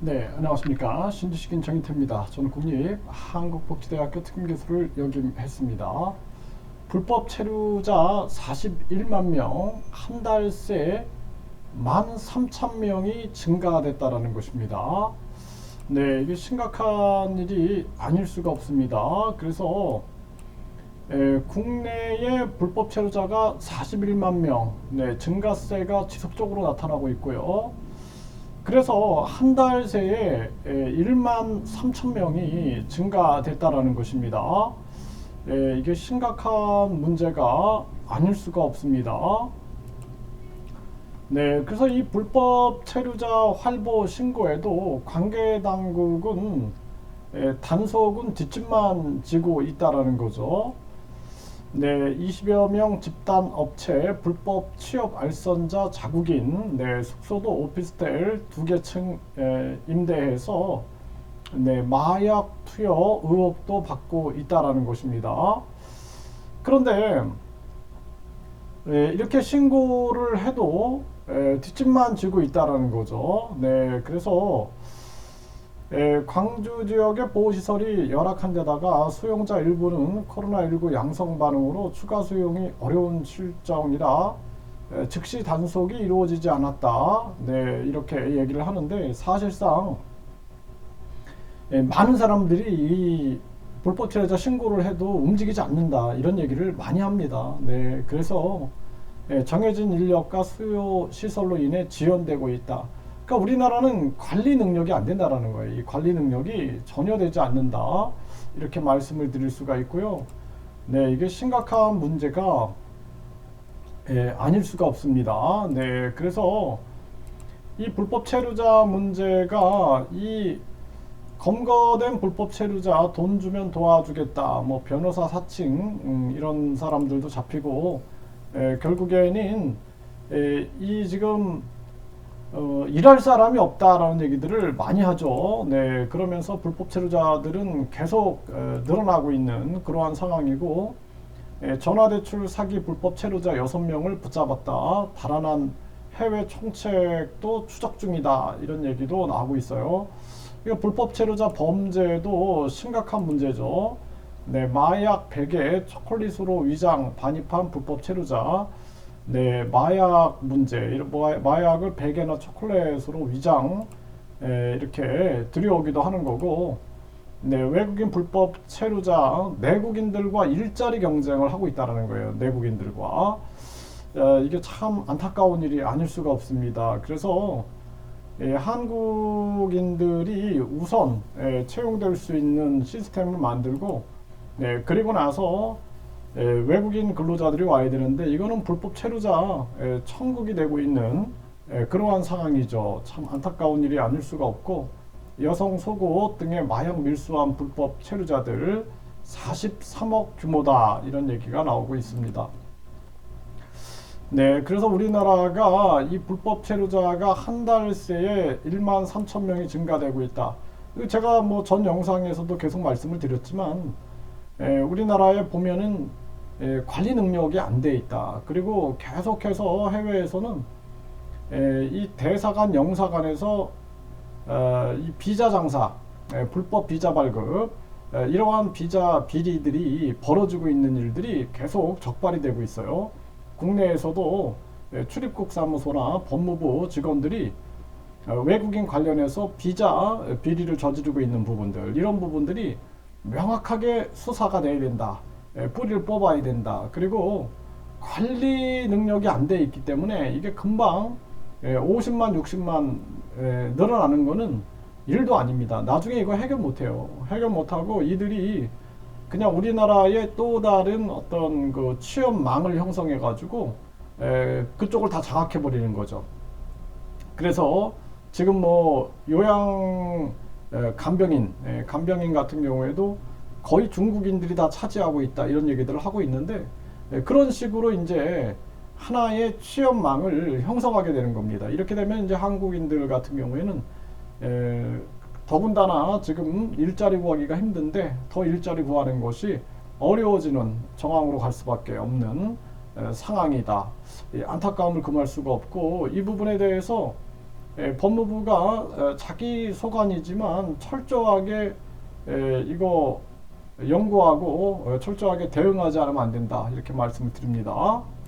네, 안녕하십니까. 신지식인 정인태입니다. 저는 국립 한국복지대학교 특임교수를 역임했습니다. 불법 체류자 41만 명, 한 달 새 13,000명이 증가가 됐다라는 것입니다. 네, 이게 심각한 일이 아닐 수가 없습니다. 그래서 에, 국내의 불법 체류자가 41만 명, 네, 증가세가 지속적으로 나타나고 있고요. 그래서 한 달 새에 1만 3천 명이 증가됐다라는 것입니다. 예, 이게 심각한 문제가 아닐 수가 없습니다. 네, 그래서 이 불법 체류자 활보 신고에도 관계 당국은 예, 단속은 뒷짐만 지고 있다라는 거죠. 네, 20여 명 집단 업체 불법 취업 알선자 자국인 네, 숙소도 오피스텔 두 개 층 임대해서 네, 마약 투여 의혹도 받고 있다라는 것입니다. 그런데 네, 이렇게 신고를 해도 에, 뒷짐만 지고 있다라는 거죠. 네, 그래서 에, 광주 지역의 보호시설이 열악한 데다가 수용자 일부는 코로나19 양성 반응으로 추가 수용이 어려운 실정이라 에, 즉시 단속이 이루어지지 않았다. 네, 이렇게 얘기를 하는데 사실상 에, 많은 사람들이 이 불법 체류자 신고를 해도 움직이지 않는다. 이런 얘기를 많이 합니다. 네, 그래서 에, 정해진 인력과 수요 시설로 인해 지연되고 있다. 그러니까 우리나라는 관리 능력이 안 된다라는 거예요. 이 관리 능력이 전혀 되지 않는다. 이렇게 말씀을 드릴 수가 있고요. 네, 이게 심각한 문제가 예, 아닐 수가 없습니다. 네, 그래서 이 불법 체류자 문제가 이 검거된 불법 체류자 돈 주면 도와주겠다. 뭐 변호사 사칭 음, 이런 사람들도 잡히고 에, 결국에는 에, 이 지금 어, 일할 사람이 없다라는 얘기들을 많이 하죠. 네, 그러면서 불법 체류자들은 계속 어, 늘어나고 있는 그러한 상황이고 예, 전화대출 사기 불법 체류자 6명을 붙잡았다. 달아난 해외 총책도 추적 중이다. 이런 얘기도 나오고 있어요. 이거 불법 체류자 범죄도 심각한 문제죠. 네, 마약 베개 초콜릿으로 위장 반입한 불법 체류자. 네, 마약 문제, 뭐, 마약을 베개나 초콜릿으로 위장 에, 이렇게 들여오기도 하는 거고, 네, 외국인 불법 체류자 내국인들과 일자리 경쟁을 하고 있다는 거예요. 내국인들과 어, 이게 참 안타까운 일이 아닐 수가 없습니다. 그래서 예, 한국인들이 우선 예, 채용될 수 있는 시스템을 만들고 네, 그리고 나서 예, 외국인 근로자들이 와야 되는데 이거는 불법 체류자 예, 천국이 되고 있는 예, 그러한 상황이죠. 참 안타까운 일이 아닐 수가 없고 여성 속옷 등의 마약 밀수한 불법 체류자들 43억 규모다 이런 얘기가 나오고 있습니다. 네, 그래서 우리나라가 이 불법 체류자가 한 달 새에 1만 3천 명이 증가되고 있다. 제가 뭐 전 영상에서도 계속 말씀을 드렸지만 에, 우리나라에 보면은 에, 관리 능력이 안 돼 있다. 그리고 계속해서 해외에서는 에, 이 대사관 영사관에서 어, 이 비자 장사, 에, 불법 비자 발급 에, 이러한 비자 비리들이 벌어지고 있는 일들이 계속 적발이 되고 있어요. 국내에서도 예, 출입국 사무소나 법무부 직원들이 어, 외국인 관련해서 비자 비리를 저지르고 있는 부분들 이런 부분들이 명확하게 수사가 돼야 된다. 예, 뿌리를 뽑아야 된다. 그리고 관리 능력이 안 돼 있기 때문에 이게 금방 50만, 예, 60만 늘어나는 거는 일도 아닙니다. 나중에 이거 해결 못 해요. 해결 못 하고 이들이 그냥 우리나라의 또 다른 어떤 그 취업망을 형성해 가지고 그쪽을 다 장악해 버리는 거죠. 그래서 지금 뭐 요양 에, 간병인 에, 간병인 같은 경우에도 거의 중국인들이 다 차지하고 있다 이런 얘기들을 하고 있는데 에, 그런 식으로 이제 하나의 취업망을 형성하게 되는 겁니다. 이렇게 되면 이제 한국인들 같은 경우에는 에, 더군다나 지금 일자리 구하기가 힘든데 더 일자리 구하는 것이 어려워지는 정황으로 갈 수밖에 없는 상황이다. 안타까움을 금할 수가 없고 이 부분에 대해서 에, 법무부가 에, 자기 소관이지만 철저하게 에, 이거 연구하고 어, 철저하게 대응하지 않으면 안 된다 이렇게 말씀을 드립니다.